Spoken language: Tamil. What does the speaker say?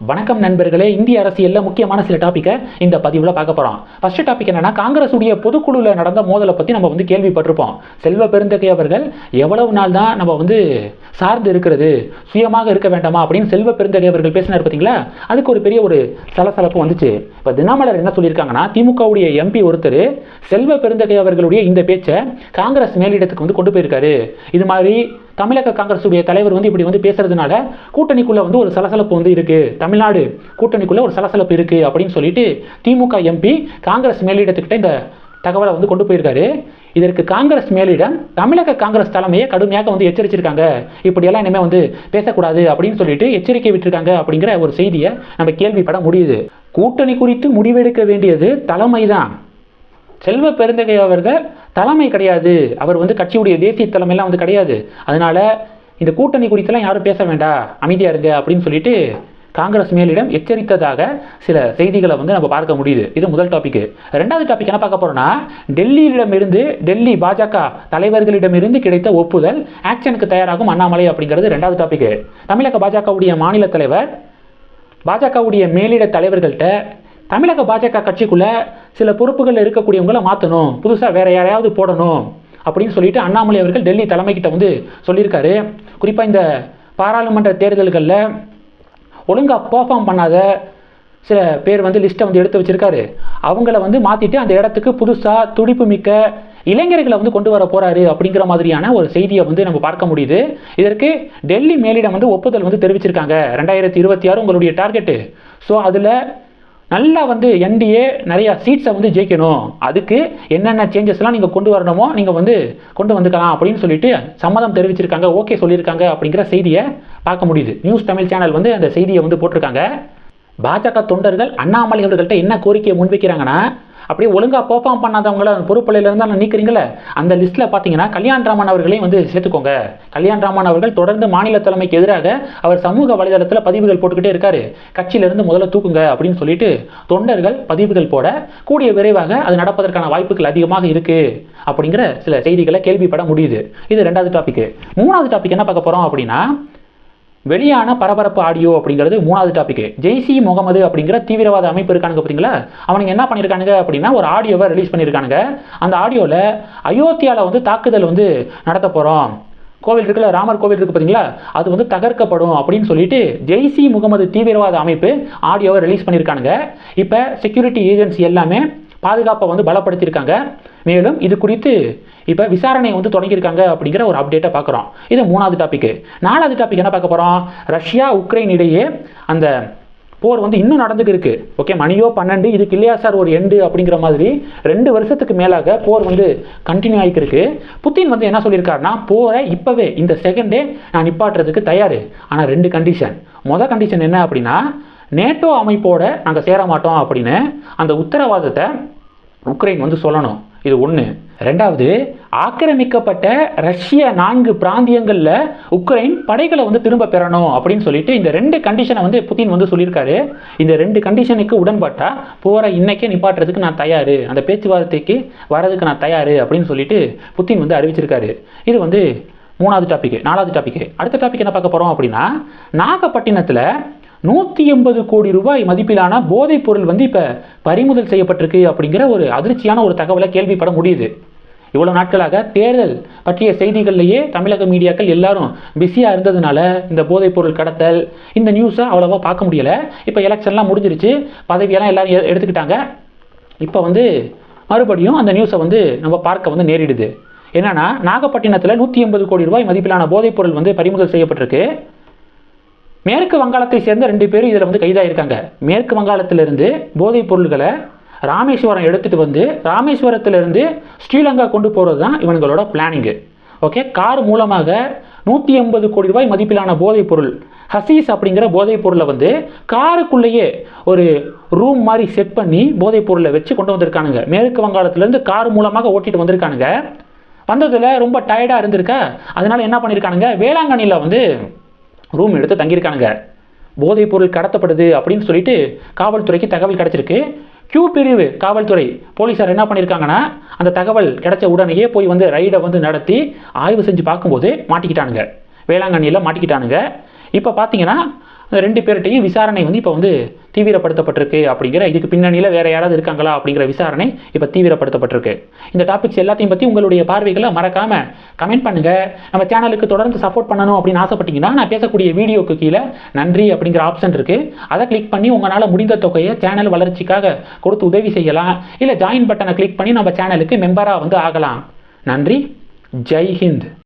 வணக்கம் நண்பர்களே இந்திய அரசியலில் முக்கியமான சில டாப்பிக்கை இந்த பதிவில் பார்க்க போகிறோம் ஃபர்ஸ்ட் டாபிக் என்னன்னா காங்கிரஸ் உடைய பொதுக்குழுவில் நடந்த மோதலை பற்றி நம்ம வந்து கேள்விப்பட்டிருப்போம். செல்வ பெருந்தகை அவர்கள் எவ்வளவு நாள் தான் நம்ம வந்து சார்ந்து இருக்கிறது சுயமாக இருக்க வேண்டாமா அப்படின்னு செல்வ பெருந்தகை அவர்கள் பேசினார் பார்த்தீங்களா அதுக்கு ஒரு பெரிய ஒரு சலசலப்பு வந்துச்சு. இப்போ தினமலர் என்ன சொல்லியிருக்காங்கன்னா திமுகவுடைய எம்பி ஒருத்தர் செல்வ பெருந்தகை அவர்களுடைய இந்த பேச்சை காங்கிரஸ் மேலிடத்துக்கு வந்து கொண்டு போயிருக்காரு. இது மாதிரி தமிழக காங்கிரஸுடைய தலைவர் வந்து இப்படி வந்து பேசுறதுனால கூட்டணிக்குள்ள வந்து ஒரு சலசலப்பு வந்து இருக்கு. தமிழ்நாடு கூட்டணிக்குள்ள ஒரு சலசலப்பு இருக்கு அப்படின்னு சொல்லிட்டு திமுக எம்பி காங்கிரஸ் மேலிடத்துக்கிட்ட இந்த தகவலை வந்து கொண்டு போயிருக்காரு. இதற்கு காங்கிரஸ் மேலிடம் தமிழக காங்கிரஸ் தலைமையை கடுமையாக வந்து எச்சரிச்சிருக்காங்க. இப்படியெல்லாம் இனிமேல் வந்து பேசக்கூடாது அப்படின்னு சொல்லிட்டு எச்சரிக்கை விட்டுருக்காங்க அப்படிங்கிற ஒரு செய்தியை நம்ம கேள்விப்பட முடியுது. கூட்டணி குறித்து முடிவெடுக்க வேண்டியது தலைமைதான். செல்வ பெருந்தகை அவர்கள் தலைமை கிடையாது. அவர் வந்து கட்சியுடைய தேசிய தலைமையெல்லாம் வந்து கிடையாது. அதனால இந்த கூட்டணி குறித்தெல்லாம் யாரும் பேச வேண்டாம் அமைதியாக இருங்க அப்படின்னு சொல்லிட்டு காங்கிரஸ் மேலிடம் எச்சரித்ததாக சில செய்திகளை வந்து நம்ம பார்க்க முடியுது. இது முதல் டாபிக் ரெண்டாவது டாபிக் என்ன பார்க்க போறோம்னா டெல்லியிடமிருந்து டெல்லி பாஜக தலைவர்களிடமிருந்து கிடைத்த ஒப்புதல் ஆக்ஷனுக்கு தயாராகும் அண்ணாமலை அப்படிங்கிறது ரெண்டாவது டாபிக் தமிழக பாஜகவுடைய மாநில தலைவர் பாஜகவுடைய மேலிட தலைவர்கள்ட்ட தமிழக பாஜக கட்சிக்குள்ள சில பொறுப்புகள் இருக்கக்கூடியவங்கள மாற்றணும் புதுசாக வேற யாரையாவது போடணும் அப்படின்னு சொல்லிட்டு அண்ணாமலை அவர்கள் டெல்லி தலைமைக்கிட்ட வந்து சொல்லியிருக்காரு. குறிப்பாக இந்த பாராளுமன்ற தேர்தல்களில் ஒழுங்காக பெர்ஃபார்ம் பண்ணாத சில பேர் வந்து லிஸ்ட்டை வந்து எடுத்து வச்சுருக்காரு. அவங்கள வந்து மாற்றிட்டு அந்த இடத்துக்கு புதுசாக துடிப்பு மிக்க இளைஞர்களை வந்து கொண்டு வர போகிறாரு அப்படிங்கிற மாதிரியான ஒரு செய்தியை வந்து நம்ம பார்க்க முடியுது. இதற்கு டெல்லி மேலிடம் வந்து ஒப்புதல் வந்து தெரிவிச்சிருக்காங்க. ரெண்டாயிரத்தி இருபத்தி ஆறு உங்களுடைய டார்கெட்டு ஸோ அதில் நல்லா வந்து என்டிஏ நிறையா சீட்ஸை வந்து ஜெயிக்கணும். அதுக்கு என்னென்ன சேஞ்சஸ்லாம் நீங்கள் கொண்டு வரணுமோ நீங்கள் வந்து கொண்டு வந்துக்கலாம் அப்படின்னு சொல்லிட்டு சம்மதம் தெரிவிச்சிருக்காங்க ஓகே சொல்லியிருக்காங்க அப்படிங்கிற செய்தியை பார்க்க முடியுது. நியூஸ் தமிழ் சேனல் வந்து அந்த செய்தியை வந்து போட்டிருக்காங்க. பாஜக தொண்டர்கள் அண்ணாமலை அவர்கள்ட்ட என்ன கோரிக்கையை முன்வைக்கிறாங்கன்னா அப்படியே ஒழுங்காக பர்ஃபார்ம் பண்ணாதவங்கள அந்த பொறுப்பிலையில நான் நீக்கிறீங்களே? அந்த லிஸ்ட்டில் பார்த்தீங்கன்னா கல்யாண் ராமன் அவர்களையும் வந்து சேர்த்துக்கோங்க. கல்யாண் ராமன் அவர்கள் தொடர்ந்து மாநில தலைமைக்கு எதிராக அவர் சமூக வலைதளத்தில் பதிவுகள் போட்டுக்கிட்டே இருக்காரு. கட்சியிலிருந்து முதல்ல தூக்குங்க அப்படின்னு சொல்லிட்டு தொண்டர்கள் பதிவுகள் போட கூடிய விரைவாக அது நடப்பதற்கான வாய்ப்புகள் அதிகமாக இருக்குது அப்படிங்கிற சில செய்திகளை கேள்விப்பட முடியுது. இது ரெண்டாவது டாபிக் மூணாவது டாபிக் என்ன பார்க்க போகிறோம் அப்படின்னா வெளியான பரபரப்பு ஆடியோ அப்படிங்கிறது மூணாவது டாபிக் ஜெய்சி முகமது அப்படிங்கிற தீவிரவாத அமைப்பு இருக்கானுங்க பார்த்தீங்களா? அவனுங்க என்ன பண்ணியிருக்கானுங்க அப்படின்னா ஒரு ஆடியோவை ரிலீஸ் பண்ணியிருக்கானுங்க. அந்த ஆடியோவில் அயோத்தியாவில் வந்து தாக்குதல் வந்து நடத்த போகிறோம் கோவில் இருக்குல்ல ராமர் கோவில் இருக்கு பார்த்தீங்களா? அது வந்து தகர்க்கப்படும் அப்படின்னு சொல்லிட்டு ஜெய்சி முகமது தீவிரவாத அமைப்பு ஆடியோவை ரிலீஸ் பண்ணியிருக்கானுங்க. இப்போ செக்யூரிட்டி ஏஜென்சி எல்லாமே பாதுகாப்பை வந்து பலப்படுத்தியிருக்காங்க. மேலும் இது குறித்து இப்போ விசாரணை வந்து தொடங்கியிருக்காங்க அப்படிங்கிற ஒரு அப்டேட்டை பார்க்குறோம். இது மூணாவது டாபிக் நாலாவது டாபிக் என்ன பார்க்க போகிறோம் ரஷ்யா உக்ரைன் இடையே அந்த போர் வந்து இன்னும் நடந்துக்கு இருக்கு. ஓகே மணியோ பன்னெண்டு இதுக்கு இல்லையா சார் ஒரு எண்டு அப்படிங்கிற மாதிரி ரெண்டு வருஷத்துக்கு மேலாக போர் வந்து கண்டினியூ ஆகிக்கிருக்கு புத்தின் வந்து என்ன சொல்லியிருக்காருன்னா போரை இப்போவே இந்த செகண்டே நான் நிப்பாட்டுறதுக்கு தயார். ஆனால் ரெண்டு கண்டிஷன் மொதல் கண்டிஷன் என்ன அப்படின்னா நேட்டோ அமைப்போட நாங்கள் சேர மாட்டோம் அப்படின்னு அந்த உத்தரவாதத்தை உக்ரைன் வந்து சொல்லணும். இது ஒன்று ரெண்டாவது ஆக்கிரமிக்கப்பட்ட ரஷ்ய நான்கு பிராந்தியங்களில் உக்ரைன் படைகளை வந்து திரும்ப பெறணும் அப்படின்னு சொல்லிட்டு இந்த ரெண்டு கண்டிஷனை வந்து புதின் வந்து சொல்லியிருக்காரு. இந்த ரெண்டு கண்டிஷனுக்கு உடன்பட்டா போகிற இன்னைக்கே நிப்பாட்டுறதுக்கு நான் தயார். அந்த பேச்சுவார்த்தைக்கு வரதுக்கு நான் தயார் அப்படின்னு சொல்லிட்டு புத்தின் வந்து அறிவிச்சிருக்காரு. இது வந்து மூணாவது டாபிக் நாலாவது டாபிக் அடுத்த டாபிக் என்ன பார்க்க போகிறோம் அப்படின்னா நாகப்பட்டினத்தில் நூற்றி எண்பது கோடி ரூபாய் மதிப்பிலான போதைப் பொருள் வந்து இப்போ பறிமுதல் செய்யப்பட்டிருக்கு அப்படிங்கிற ஒரு அதிர்ச்சியான ஒரு தகவலை கேள்விப்பட முடியுது. இவ்வளோ நாட்களாக தேர்தல் பற்றிய செய்திகள்லையே தமிழக மீடியாக்கள் எல்லாரும் பிஸியாக இருந்ததுனால இந்த போதைப் பொருள் கடத்தல் இந்த நியூஸை அவ்வளோவா பார்க்க முடியலை. இப்போ எலெக்ஷன்லாம் முடிஞ்சிருச்சு. பதவியெல்லாம் எல்லாரும் எடுத்துக்கிட்டாங்க. இப்போ வந்து மறுபடியும் அந்த நியூஸை வந்து நம்ம பார்க்க வந்து நேரிடுது. என்னன்னா நாகப்பட்டினத்தில் நூற்றி எண்பது கோடி ரூபாய் மதிப்பிலான போதைப் பொருள் வந்து பறிமுதல் செய்யப்பட்டிருக்கு. மேற்கு வங்காளத்தை சேர்ந்த ரெண்டு பேரும் இதில் வந்து கைதாகிருக்காங்க மேற்கு வங்காளத்திலிருந்து போதைப் பொருள்களை ராமேஸ்வரம் எடுத்துகிட்டு வந்து ராமேஸ்வரத்திலிருந்து ஸ்ரீலங்கா கொண்டு போகிறது தான் இவங்களோட பிளானிங்கு ஓகே கார் மூலமாக நூற்றி எண்பது கோடி ரூபாய் மதிப்பிலான போதைப் பொருள் ஹசீஸ் அப்படிங்கிற போதைப் பொருளை வந்து காருக்குள்ளேயே ஒரு ரூம் மாதிரி செட் பண்ணி போதைப் பொருளை வச்சு கொண்டு வந்திருக்கானுங்க. மேற்கு வங்காளத்திலேருந்து கார் மூலமாக ஓட்டிட்டு வந்திருக்கானுங்க. வந்ததில் ரொம்ப டயர்டாக இருந்திருக்கா? அதனால என்ன பண்ணியிருக்கானுங்க வேளாங்கண்ணியில் வந்து ரூம் எடுத்து தங்கியிருக்கானுங்க. போதைப் பொருள் கடத்தப்படுது அப்படின்னு சொல்லிட்டு காவல்துறைக்கு தகவல் கிடச்சிருக்கு. கியூ பிரிவு காவல்துறை போலீஸார் என்ன பண்ணியிருக்காங்கன்னா அந்த தகவல் கிடைச்ச உடனேயே போய் வந்து ரைடை வந்து நடத்தி ஆய்வு செஞ்சு பார்க்கும்போது மாட்டிக்கிட்டானுங்க. வேளாங்கண்ணியில் மாட்டிக்கிட்டானுங்க. இப்போ பார்த்தீங்கன்னா ரெண்டு பேர்கிட்டையும் விசாரணை வந்து இப்போ வந்து தீவிரப்படுத்தப்பட்டிருக்கு அப்படிங்கிற இதுக்கு பின்னணியில் வேறு யாராவது இருக்காங்களா அப்படிங்கிற விசாரணை இப்போ தீவிரப்படுத்தப்பட்டிருக்கு. இந்த டாபிக்ஸ் எல்லாத்தையும் பற்றி உங்களுடைய பார்வைகளை மறக்காமல் கமெண்ட் பண்ணுங்கள் நம்ம சேனலுக்கு தொடர்ந்து சப்போர்ட் பண்ணணும் அப்படின்னு ஆசைப்பட்டீங்கன்னா நான் பேசக்கூடிய வீடியோக்கு கீழே நன்றி அப்படிங்கிற ஆப்ஷன் இருக்குது அதை கிளிக் பண்ணி உங்களால் முடிந்த தொகையை சேனல் வளர்ச்சிக்காக கொடுத்து உதவி செய்யலாம். இல்லை ஜாயின் பட்டனை கிளிக் பண்ணி நம்ம சேனலுக்கு மெம்பராக வந்து ஆகலாம். நன்றி. ஜெய் ஹிந்த்.